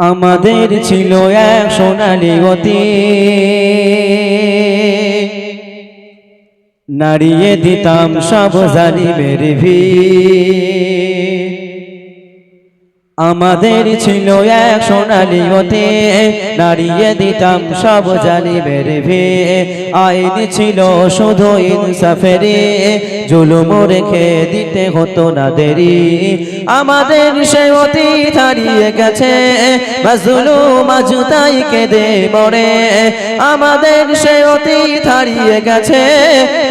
আমাদের ছিল এক সোনালি গতি নাড়িয়ে দিতাম সব জালিমের ভিড়। আমাদের ছিল এক সোনালি হতে নাড়িয়ে দিতাম সব জানি জালিমের ভে আইন ছিল শুধু ইনসাফেরে জুলুম রেখে দিতে হতো না দেরি। আমাদের সে অতীত হারিয়ে গেছে। মাজলুম আজ তাই কেঁদে মরে। আমাদের সে অতীত হারিয়ে গেছে।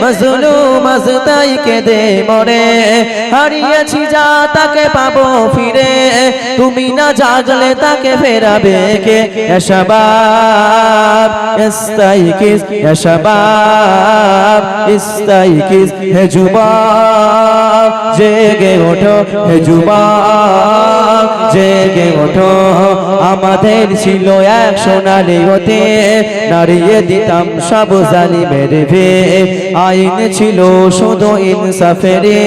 মাজলুম আজ তাই কেঁদে মরে। হারিয়েছি যা তাকে পাবো ফিরে। তুমি না জাগলে তাকে ফেরাবে কে? শাবাব ইস্তাইকিস ইয়া শাবাব ইস্তাইকিস হে যুবক, জেগে ওঠো, হে যুবক, জেগে ওঠো। আমাদের ছিল এক সোনালি হতে নাড়িয়ে দিতাম সব জালিমের ভে আইন ছিল শুধু ইনসাফেরে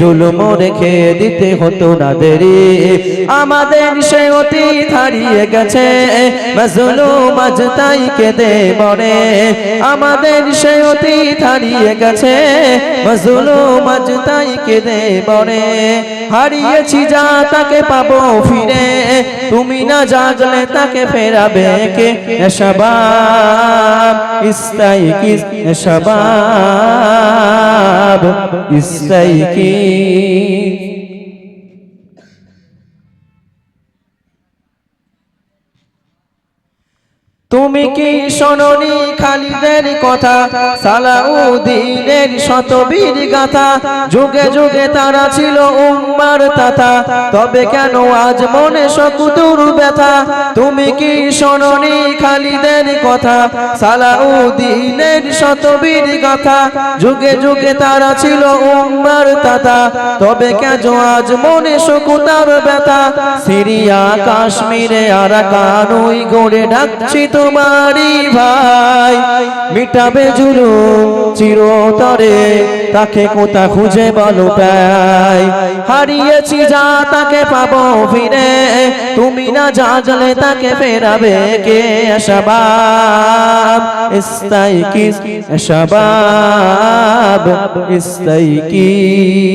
জুলুম রেখে দিতে হতো না দেরি। আমাদের সে অতীত হারিয়ে গেছে, মাজলুম আজ তাই কেঁদে মরে। আমাদের সে অতীত হারিয়ে গেছে, মাজলুম আজ তাই কেঁদে মরে। হারিয়েছি যা তাকে পাবো ফিরে, তুমি না জাগলে তাকে ফেরাবে কে? শাবাব ইস্তাইকিস শাবাব ইস্তাইকিস তুমি কি শোনি খালিদের কথা? সালাউদ্দিনের শতবীর গাথা। যুগে যুগে তারা ছিল উম্মার তাতা। তবে কেন আজ মনে শকুতুর ব্যথা? তুমি কি শোনি খালিদের কথা? সালাউদ্দিনের শতবীর গাথা। যুগে যুগে তারা ছিল উম্মার তাতা। তবে কেন আজ মনে শকুতার ব্যথা? সিরিয়া কাশ্মীরে আর কানুই গড়ে ডাকছি তোমারি ভাই মিটাবে জুলু চিরতরে, তাকে কোথা খুঁজে বলো পাই হারিয়েছি যা তাকে পাবো ফিরে, তুমি না জাগলে তাকে ফেরাবে কে? শাবাব ইস্তাইকিস শাবাব ইস্তাইকিস